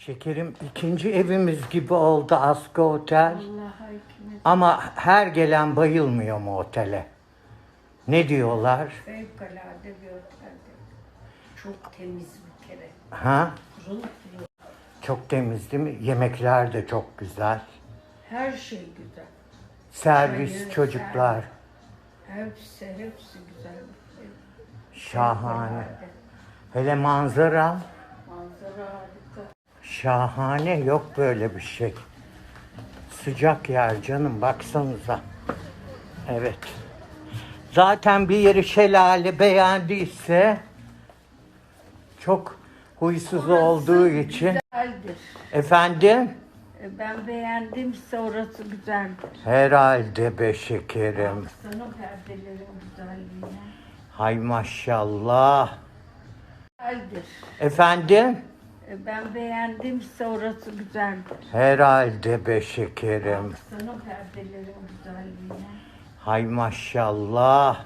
Şekerim ikinci evimiz gibi oldu Asko Otel. Ama her gelen bayılmıyor mu otele? Ne diyorlar? Fevkalade bir otelde. Çok temiz bir kere. Ha? Çok temiz değil mi? Yemekler de çok güzel. Her şey güzel. Servis, Çayı, çocuklar. Hepsi, hepsi güzel. Şahane. Fevkalade. Hele manzara. Şahane. Yok böyle bir şey. Sıcak yer canım baksanıza. Evet. Zaten bir yeri şelale beğendiyse çok huysuz olduğu için Güzeldir. efendim E, Ben beğendimse orası güzeldir. herhalde be şekerim. Baksana perdelerin güzelliğine. Hay maşallah. Güzeldir. Efendim Ben beğendimse orası güzeldir. herhalde be şekerim. Baksana perdelerin güzelliğine. Hay maşallah.